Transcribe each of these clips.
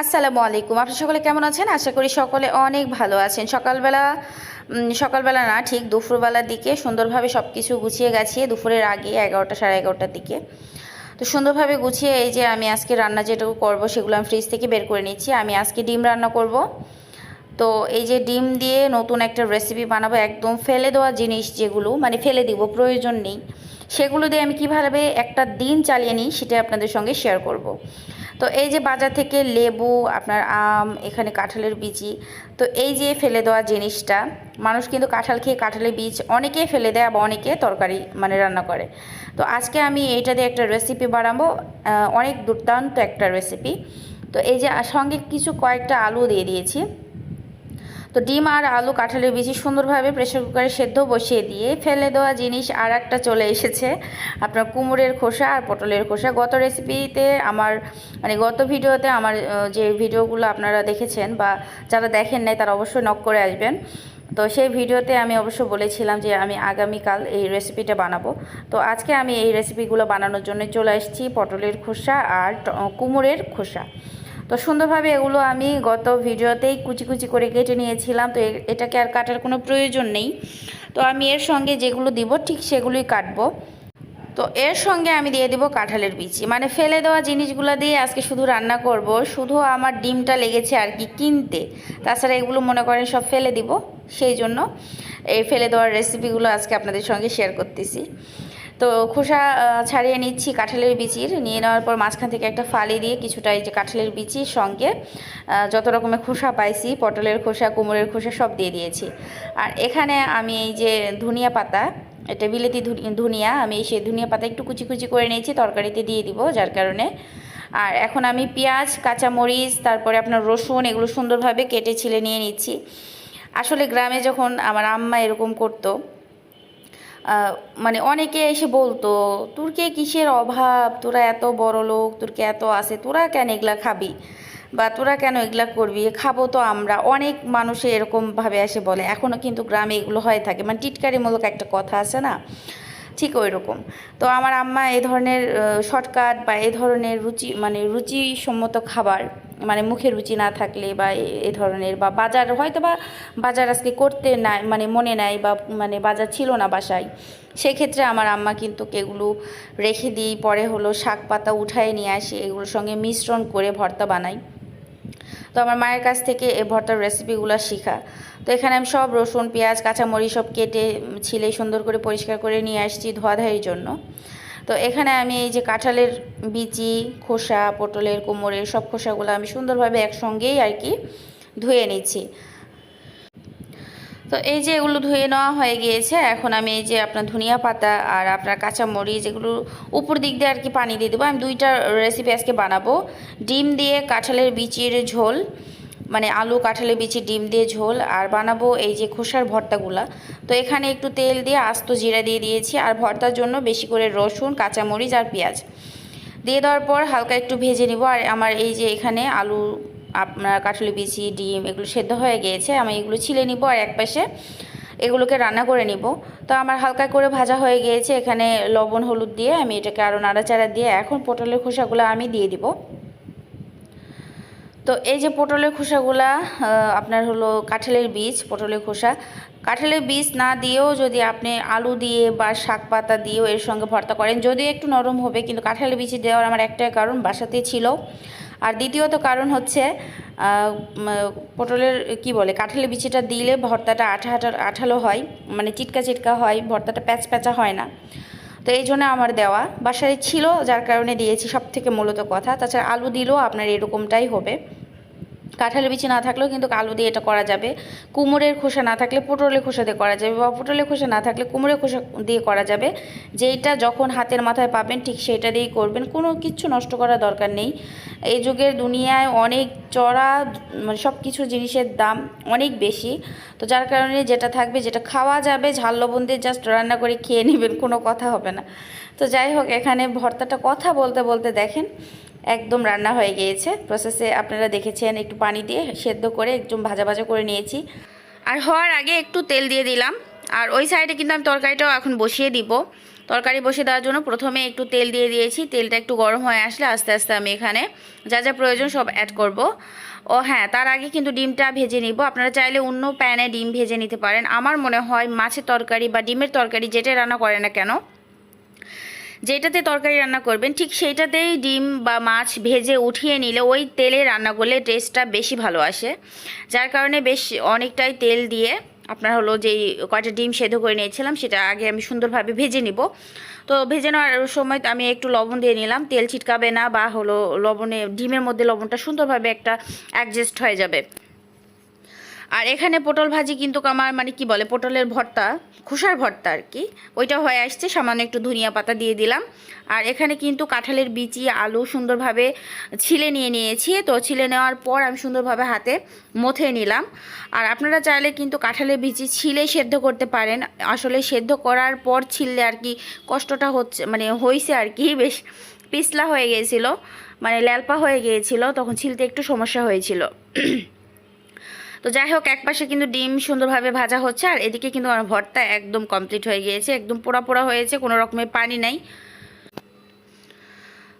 আসসালামু আলাইকুম। আপনি সকলে কেমন আছেন? আশা করি সকলে অনেক ভালো আছেন। সকালবেলা সকালবেলা না, ঠিক দুপুরবেলার দিকে সুন্দরভাবে সব কিছু গুছিয়ে গাছিয়ে দুপুরের আগে এগারোটা সাড়ে এগারোটার দিকে। তো সুন্দরভাবে গুছিয়ে এই যে আমি আজকে রান্না যেটুকু করব সেগুলো আমি ফ্রিজ থেকে বের করে নিচ্ছি। আমি আজকে ডিম রান্না করব। তো এই যে ডিম দিয়ে নতুন একটা রেসিপি বানাবো, একদম ফেলে দেওয়া জিনিস যেগুলো মানে ফেলে দিব, প্রয়োজন নেই। সেগুলো দিয়ে আমি কীভাবে একটা দিন চালিয়ে নিই সেটা আপনাদের সঙ্গে শেয়ার করব। তো এই যে বাজার থেকে লেবু, আপনার আম, এখানে কাঁঠালের বিচি তো এই যে ফেলে দেওয়া জিনিসটা, মানুষ কিন্তু কাঁঠাল খেয়ে কাঁঠালের বীজ অনেকে ফেলে দেয় আবার অনেকে তরকারি মানে রান্না করে। তো আজকে আমি এইটা দিয়ে একটা রেসিপি বানাবো অনেক দুর্দান্ত একটা রেসিপি তো এই যে সঙ্গে কিছু কয়েকটা আলু দিয়ে দিয়েছি। তো ডিম আর আলু কাঁঠালের বিচি সুন্দরভাবে প্রেশার কুকারে সেদ্ধ বসিয়ে দিয়ে ফেলে দেওয়া জিনিস আর একটা চলে এসেছে। আপনার কুমড়ের খোসা আর পটলের খোসা। গত রেসিপিতে আমার মানে গত ভিডিওতে আমার যে ভিডিওগুলো আপনারা দেখেছেন বা যারা দেখেন নাই তারা অবশ্যই নক করে আসবেন। তো সেই ভিডিওতে আমি অবশ্য বলেছিলাম যে আমি আগামীকাল এই রেসিপিটা বানাবো। তো আজকে আমি এই রেসিপিগুলো বানানোর জন্য চলে এসেছি পটলের খোসা আর কুমড়ের খোসা। তো সুন্দরভাবে এগুলো আমি গত ভিডিওতেই কুচি কুচি করে কেটে নিয়েছিলাম, তো এটাকে আর কাটার কোনো প্রয়োজন নেই। তো আমি এর সঙ্গে যেগুলো দিব ঠিক সেগুলোই কাটবো। তো এর সঙ্গে আমি দিয়ে দিব কাঁঠালের বিচি। মানে ফেলে দেওয়া জিনিসগুলো দিয়ে আজকে শুধু রান্না করব, শুধু আমার ডিমটা লেগেছে আর কি কিনতে। তাছাড়া এগুলো মনে করেন সব ফেলে দিব, সেই জন্য এই ফেলে দেওয়ার রেসিপিগুলো আজকে আপনাদের সঙ্গে শেয়ার করতেছি। তো খোসা ছাড়িয়ে নিচ্ছি কাঁঠালের বিচির। নিয়ে নেওয়ার পর মাঝখান থেকে একটা ফালি দিয়ে কিছুটা এই যে কাঁঠালের বিচির সঙ্গে যত রকমের খোসা পাইছি, পটলের খোসা, কুমড়ের খোসা, সব দিয়ে দিয়েছি। আর এখানে আমি এই যে ধনিয়া পাতা, এটা বিলেতি ধনিয়া, আমি সেই ধনিয়া পাতা একটু কুচি কুচি করে নিয়েছি, তরকারিতে দিয়ে দিব যার কারণে। আর এখন আমি পেঁয়াজ, কাঁচামরিচ, তারপরে আপনার রসুন, এগুলো সুন্দরভাবে কেটে ছিলে নিয়ে নিচ্ছি। আসলে গ্রামে যখন আমার আম্মা এরকম করতো মানে অনেকে এসে বলতো, তোর কে কিসের অভাব? তোরা এত বড় লোক, তোর কে এত আছে? তোরা কেন এগুলা খাবি? বা তোরা কেন এগুলা করবি? খাব তো আমরা। অনেক মানুষে এরকমভাবে এসে বলে। এখনও কিন্তু গ্রামে এগুলো হয়ে থাকে। মানে টিটকারিমূলক একটা কথা আছে না? ঠিক ওই রকম তো আমার আম্মা এই ধরনের শর্টকাট বা এই ধরনের রুচি মানে রুচিসম্মত খাবার মানে মুখে রুচি না থাকলে বা এ- এ ধরনের বা বাজার হয়তো বা বাজার আজকে করতে নাই মানে মনে নাই বা মানে বাজার ছিল না বাসায়, সেক্ষেত্রে আমার আম্মা কিন্তু এগুলো রেখে দিই। পরে হলো শাক পাতা উঠায় নিয়ে আসি, এগুলোর সঙ্গে মিশ্রণ করে ভর্তা বানাই। তো আমার মায়ের কাছ থেকে এই ভর্তার রেসিপিগুলো শেখা। তো এখানে আমি সব রসুন, পেঁয়াজ, কাঁচামরিচ সব কেটে, ছিলে সুন্দর করে পরিষ্কার করে নিয়ে আসছি ধোয়াধাইয়ের জন্য। তো এখানে আমি এই যে কাঁঠালের বিচি, খোসা, পটলের কোমরের সব খোসাগুলো আমি সুন্দরভাবে একসঙ্গেই আর কি ধুয়ে নিচ্ছি। তো এই যে এগুলো ধুয়ে নেওয়া হয়ে গিয়েছে, এখন আমি এই যে আপনার ধনিয়া পাতা আর আপনার কাঁচা মরিচ এগুলো উপর দিক দিয়ে আর কি পানি দিয়ে দেবো। আমি দুইটা রেসিপি আজকে বানাবো। ডিম দিয়ে কাঁঠালের বিচির ঝোল মানে আলু কাঁঠালের বিচি, ডিম দিয়ে ঝোল, আর বানাবো এই যে খোসার ভর্তাগুলা। তো এখানে একটু তেল দিয়ে আস্ত জিরা দিয়ে দিয়েছি, আর ভর্তার জন্য বেশি করে রসুন, কাঁচামরিচ আর পেঁয়াজ। দিয়ে দেওয়ার পর হালকা একটু ভেজে নিব, আর আমার এই যে এখানে আলু আপনার কাঠলি বিচি, ডিম এগুলো সেদ্ধ হয়ে গিয়েছে, আমি এগুলো ছিলে নিব আর এক পাশে এগুলোকে রান্না করে নিব। তো আমার হালকা করে ভাজা হয়ে গিয়েছে, এখানে লবণ, হলুদ দিয়ে আমি এটাকে আরও নাড়াচাড়া দিয়ে এখন পটলের খোসাগুলো আমি দিয়ে দিব। তো এই যে পটলের খোসাগুলা আপনার হলো কাঁঠালের বীজ, পটলের খোসা। কাঁঠালের বীজ না দিয়েও যদি আপনি আলু দিয়ে বা শাক পাতা দিয়েও এর সঙ্গে ভর্তা করেন যদিও একটু নরম হবে, কিন্তু কাঁঠালের বীজ দেওয়ার আমার একটাই কারণ বাসাতে ছিল। আর দ্বিতীয়ত কারণ হচ্ছে পটলের, কি বলে, কাঁঠালের বিচিটা দিলে ভর্তাটা আঠা আঠা আঠালো হয় মানে চিটকা চিটকা হয়, ভর্তাটা প্যাচ প্যাচা হয় না। তো এই জন্য আমার দেওয়া। বাসায় ছিল, যার কারণে দিয়েছি সব থেকে মূলত কথা। তাছাড়া আলু দিলেও আপনার এরকমটাই হবে। কাঁঠালের বিচি না থাকলেও কিন্তু আলু দিয়ে এটা করা যাবে। কুমড়ের খোসা না থাকলে পটলের খোসা দিয়ে করা যাবে বা পটলের খোসা না থাকলে কুমড়ের খোসা দিয়ে করা যাবে। যেইটা যখন হাতের মাথায় পাবেন ঠিক সেটা দিয়েই করবেন। কোনো কিছু নষ্ট করার দরকার নেই। এই যুগের দুনিয়ায় অনেক চড়া মানে সব কিছু জিনিসের দাম অনেক বেশি। তো যার কারণে যেটা থাকবে যেটা খাওয়া যাবে, ঝাল লবণ দিয়ে জাস্ট রান্না করে খেয়ে নেবেন, কোনো কথা হবে না। তো যাই হোক, এখানে ভর্তাটা কথা বলতে বলতে দেখেন একদম রান্না হয়ে গিয়েছে। প্রসেসে আপনারা দেখেছেন একটু পানি দিয়ে সেদ্ধ করে একদম ভাজা ভাজা করে নিয়েছি। আর হওয়ার আগে একটু তেল দিয়ে দিলাম। আর ওই সাইডে কিন্তু আমি তরকারিটাও এখন বসিয়ে দিব। তরকারি বসে দেওয়ার জন্য প্রথমে একটু তেল দিয়ে দিয়েছি। তেলটা একটু গরম হয়ে আসলে আস্তে আস্তে আমি এখানে যা যা প্রয়োজন সব অ্যাড করব। ও হ্যাঁ তার আগে কিন্তু ডিমটা ভেজে নিব। আপনারা চাইলে অন্য প্যানে ডিম ভেজে নিতে পারেন। আমার মনে হয় মাছের তরকারি বা ডিমের তরকারি যেটা রান্না করে না কেন যেটাতে তরকারি রান্না করবেন, ঠিক সেইটাতেই ডিম বা মাছ ভেজে উঠিয়ে নিলে ওই তেলে রান্না করলে টেস্টটা বেশি ভালো আসে। যার কারণে বেশ অনেকটাই তেল দিয়ে আপনার হলো যেই কয়টা ডিম সেদ্ধ করে নিয়েছিলাম, সেটা আগে আমি সুন্দরভাবে ভেজে নিব। তো ভেজে নেওয়ার সময় আমি একটু লবণ দিয়ে নিলাম, তেল ছিটকাবে না বা হলো লবণে, ডিমের মধ্যে লবণটা সুন্দরভাবে একটা অ্যাডজাস্ট হয়ে যাবে। আর এখানে পটল ভাজি কিন্তু আমার মানে কি বলে, পটলের ভর্তা খোসার ভর্তা আর কি। ওইটা হয়ে আসছে, সামান্য একটু ধনিয়া পাতা দিয়ে দিলাম। আর এখানে কিন্তু কাঁঠালের বিচি, আলু সুন্দরভাবে ছিলে নিয়ে নিয়েছি। তো ছিলে নেওয়ার পর আমি সুন্দরভাবে হাতে মথে নিলাম। আর আপনারা চাইলে কিন্তু কাঁঠালের বিচি ছিলে সেদ্ধ করতে পারেন। আসলে সেদ্ধ করার পর ছিললে আর কি কষ্টটা হচ্ছে মানে হয়েছে আর কি, বেশ পিছলা হয়ে গিয়েছিল মানে ল্যালপা হয়ে গিয়েছিল, তখন ছিলতে একটু সমস্যা হয়েছিল। তো যাই হোক একপাশে কিন্তু ডিম সুন্দরভাবে ভাজা হচ্ছে, আর এদিকে কিন্তু আমার ভর্তা একদম কমপ্লিট হয়ে গিয়েছে, একদম পোড়া পোড়া হয়েছে, কোনো রকমের পানি নাই।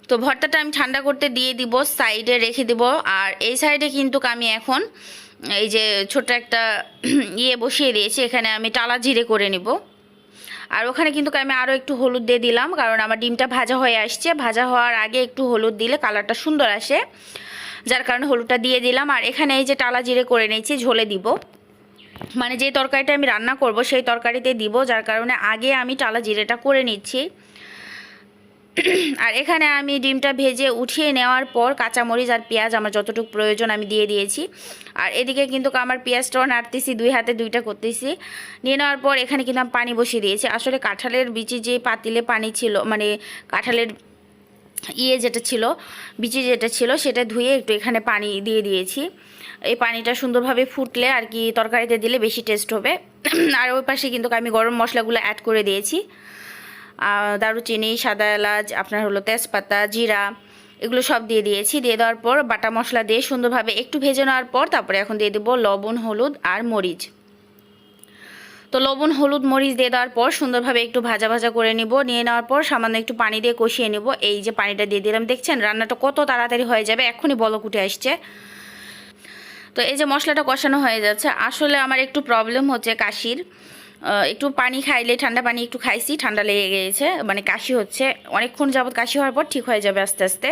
তো ভর্তাটা আমি ঠান্ডা করতে দিয়ে দিব, সাইডে রেখে দিব, আর এই সাইডে কিন্তু আমি এখন এই যে ছোট একটা ইয়ে বসিয়ে দিয়েছি, এখানে আমি টালা জিরে করে নিব। আর ওখানে কিন্তু আমি আরও একটু হলুদ দিয়ে দিলাম, কারণ আমার ডিমটা ভাজা হয়ে আসছে, ভাজা হওয়ার আগে একটু হলুদ দিলে কালারটা সুন্দর আসে। যার কারণে হলুদটা দিয়ে দিলাম। আর এখানে এই যে টালা জিরে করে নিয়েছি, ঝোলে দিব। মানে যে তরকারিটা আমি রান্না করব, সেই তরকারিতে দিব, যার কারণে আগে আমি টালা জিরেটা করে নিচ্ছি। আর এখানে আমি ডিমটা ভেজে উঠিয়ে নেওয়ার পর কাঁচামরিচ আর পেঁয়াজ আমার যতটুকু প্রয়োজন আমি দিয়ে দিয়েছি। আর এদিকে কিন্তু আমার পেঁয়াজটাও নাড়তেছি, দুই হাতে দুইটা করতেছি। নিয়ে নেওয়ার পর এখানে কিন্তু আমি পানি বসিয়ে দিয়েছি। আসলে কাঁঠালের বিচি যে পাতিলে পানি ছিল মানে কাঁঠালের ইয়ে যেটা ছিল, বিচি যেটা ছিল, সেটা ধুয়ে একটু এখানে পানি দিয়ে দিয়েছি। এই পানিটা সুন্দরভাবে ফুটলে আর কি তরকারিতে দিলে বেশি টেস্ট হবে। আর ওই পাশে কিন্তু আমি গরম মশলাগুলো অ্যাড করে দিয়েছি। দারুচিনি, সাদা এলাচ, আপনার হলো তেজপাতা, জিরা, এগুলো সব দিয়ে দিয়েছি। দিয়ে দেওয়ার পর বাটা মশলা দিয়ে সুন্দরভাবে একটু ভেজে নেওয়ার পর তারপরে এখন দিয়ে দেবো লবণ, হলুদ আর মরিচ। তো লবণ, হলুদ, মরিচ দিয়ে দেওয়ার পর সুন্দরভাবে একটু ভাজা ভাজা করে নিব। নিয়ে নেওয়ার পর সামান্য একটু পানি দিয়ে কষিয়ে নিব। এই যে পানিটা দিয়ে দিলাম, দেখছেন? রান্নাটা কত তাড়াতাড়ি হয়ে যাবে, এখনই বলক উঠে আসছে। তো এই যে মশলাটা কষানো হয়ে যাচ্ছে, আসলে আমার একটু প্রবলেম হচ্ছে কাশির। একটু পানি খাইলে, ঠান্ডা পানি একটু খাইছি, ঠান্ডা লেগে গিয়েছে মানে কাশি হচ্ছে। অনেকক্ষণ যাবৎ কাশি হওয়ার পর ঠিক হয়ে যাবে আস্তে আস্তে।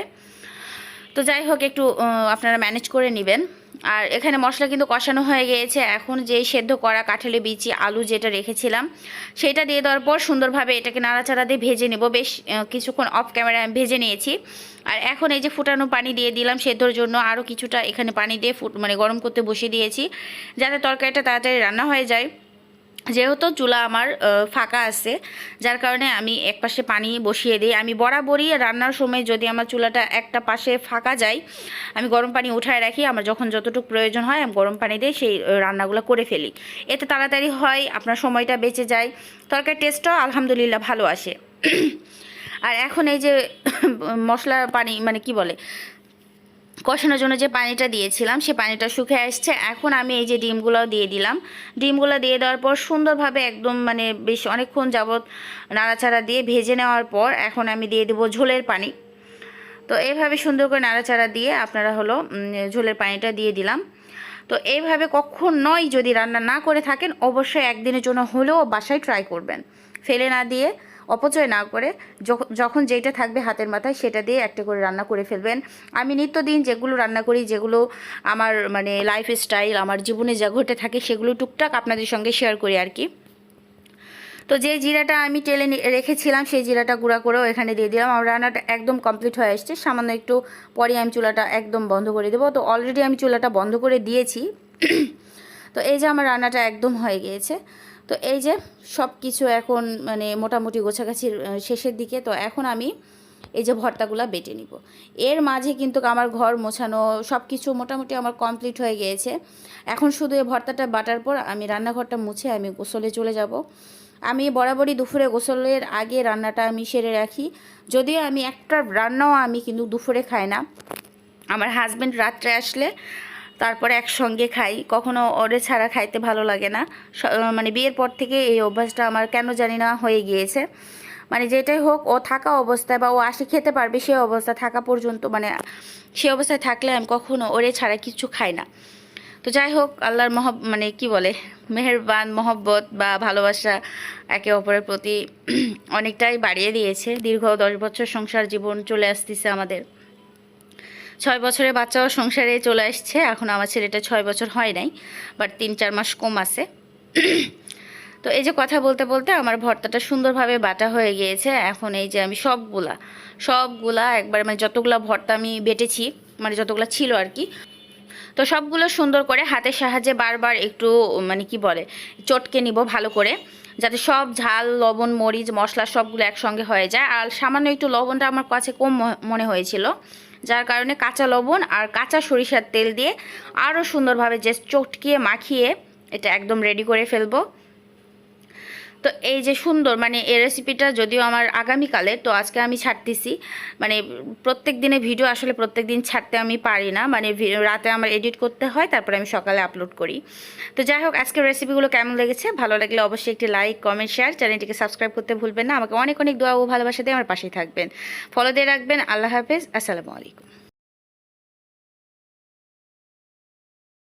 তো যাই হোক, একটু আপনারা ম্যানেজ করে নেবেন। আর এখানে মশলা কিন্তু কষানো হয়ে গিয়েছে। এখন যে সেদ্ধ করা কাঁঠালি বিচি, আলু যেটা রেখেছিলাম, সেটা দিয়ে দেওয়ার পর সুন্দরভাবে এটাকে নাড়াচাড়া দিয়ে ভেজে নেব। বেশ কিছুক্ষণ অফ ক্যামেরা আমি ভেজে নিয়েছি। আর এখন এই যে ফুটানো পানি দিয়ে দিলাম সেদ্ধর জন্য আরও কিছুটা এখানে পানি দিয়ে ফুট মানে গরম করতে বসিয়ে দিয়েছি, যাতে তরকারিটা তাড়াতাড়ি রান্না হয়ে যায়। যেহেতু চুলা আমার ফাঁকা আছে, যার কারণে আমি এক পাশে পানি বসিয়ে দিই। আমি বরাবরই রান্নার সময় যদি আমার চুলাটা একটা পাশে ফাঁকা যায়, আমি গরম পানি উঠায় রাখি। আমার যখন যতটুকু প্রয়োজন হয়, আমি গরম পানি দিয়ে সেই রান্নাগুলো করে ফেলি। এতে তাড়াতাড়ি হয়, আপনার সময়টা বেঁচে যায়। তরকারি টেস্টটাও আলহামদুলিল্লাহ ভালো আসে। আর এখন এই যে মশলা পানি মানে কি বলে কষানোর জন্য যে পানিটা দিয়েছিলাম, সে পানিটা শুকে আসছে। এখন আমি এই যে ডিমগুলোও দিয়ে দিলাম। ডিমগুলো দিয়ে দেওয়ার পর সুন্দরভাবে একদম মানে বেশ অনেকক্ষণ যাবৎ নাড়াচাড়া দিয়ে ভেজে নেওয়ার পর এখন আমি দিয়ে দেবো ঝোলের পানি। তো এইভাবে সুন্দর করে নাড়াচাড়া দিয়ে আপনারা হলো ঝোলের পানিটা দিয়ে দিলাম। তো এইভাবে কখন নয় যদি রান্না না করে থাকেন, অবশ্যই একদিনের জন্য হলেও বাসায় ট্রাই করবেন। ফেলে না দিয়ে অপচয় না করে যখন যেটা থাকবে হাতের মাথায় সেটা দিয়ে একটা করে রান্না করে ফেলবেন। আমি নিত্যদিন যেগুলো রান্না করি, যেগুলো আমার মানে লাইফ স্টাইল আমার জীবনে যা ঘটে থাকে সেগুলো টুকটাক আপনাদের সঙ্গে শেয়ার করি আর কি। তো যে জিরাটা আমি টেলে রেখেছিলাম সেই জিরাটা গুঁড়া করেও এখানে দিয়ে দিলাম। আমার রান্নাটা একদম কমপ্লিট হয়ে আসছে। সামান্য একটু পরে আমি চুলাটা একদম বন্ধ করে দেবো। তো অলরেডি আমি চুলাটা বন্ধ করে দিয়েছি। তো এই যে আমার রান্নাটা একদম হয়ে গিয়েছে। তো এই যে সব কিছু এখন মানে মোটামুটি গোছাগাছির শেষের দিকে। তো এখন আমি এই যে ভর্তাগুলা বেটে নিব। এর মাঝে কিন্তু আমার ঘর মোছানো সব কিছু মোটামুটি আমার কমপ্লিট হয়ে গিয়েছে। এখন শুধু এই ভর্তাটা বাটার পর আমি রান্নাঘরটা মুছে আমি গোসলে চলে যাব। আমি বরাবরই দুপুরে গোসলের আগে রান্নাটা আমি সেরে রাখি। যদিও আমি একটা রান্নাও আমি কিন্তু দুপুরে খাই না। আমার হাজব্যান্ড রাত্রে আসলে তারপরে একসঙ্গে খাই। কখনো ওরে ছাড়া খাইতে ভালো লাগে না। মানে বিয়ের পর থেকে এই অভ্যাসটা আমার কেন জানি না হয়ে গিয়েছে। মানে যেটাই হোক, ও থাকা অবস্থায় বা ও আসি খেতে পারবে সে অবস্থা থাকা পর্যন্ত মানে সে অবস্থায় থাকলে আমি কখনো ওরে ছাড়া কিছু খাই না। তো যাই হোক, আল্লাহর মহব মানে কি বলে, মেহেরবান, মহব্বত বা ভালোবাসা একে অপরের প্রতি অনেকটাই বাড়িয়ে দিয়েছে। দীর্ঘ দশ বছর সংসার জীবন চলে আসতেছে আমাদের। ছয় বছরের বাচ্চাও সংসারে চলে আসছে। এখন আমার ছেলেটা ছয় বছর হয় নাই বাট তিন চার মাস কম আছে। তো এই যে কথা বলতে বলতে আমার ভর্তাটা সুন্দরভাবে বাটা হয়ে গিয়েছে। এখন এই যে আমি সবগুলা সবগুলা একবার মানে যতগুলা ভর্তা আমি বেটেছি মানে যতগুলা ছিল আর কি, তো সবগুলো সুন্দর করে হাতের সাহায্যে বারবার একটু মানে কি বলে, চটকে নিব ভালো করে, যাতে সব ঝাল, লবণ, মরিচ, মশলা সবগুলো একসঙ্গে হয়ে যায়। আর সামান্য একটু লবণটা আমার কাছে কম মনে হয়েছিল। যার কারণে কাঁচা লবণ আর কাঁচা সরিষার তেল দিয়ে আরও সুন্দরভাবে যে চটকিয়ে মাখিয়ে এটা একদম রেডি করে ফেলব। তো এই যে সুন্দর মানে এই রেসিপিটা যদিও আমার আগামীকালে, তো আজকে আমি ছাড়তেছি। মানে প্রত্যেক দিনে ভিডিও আসলে প্রত্যেক দিন ছাড়তে আমি পারি না। মানে রাতে আমার এডিট করতে হয়, তারপরে আমি সকালে আপলোড করি। তো যাই হোক, আজকের রেসিপিগুলো কেমন লেগেছে? ভালো লাগলে অবশ্যই একটি লাইক কমেন্ট শেয়ার চ্যানেলটিকে সাবস্ক্রাইব করতে ভুলবেন না। আমাকে অনেক অনেক দোয়া ও ভালোবাসা দিয়ে আমার পাশেই থাকবেন। ফলো দিয়ে রাখবেন। আল্লাহ হাফেজ। আসসালামু আলাইকুম।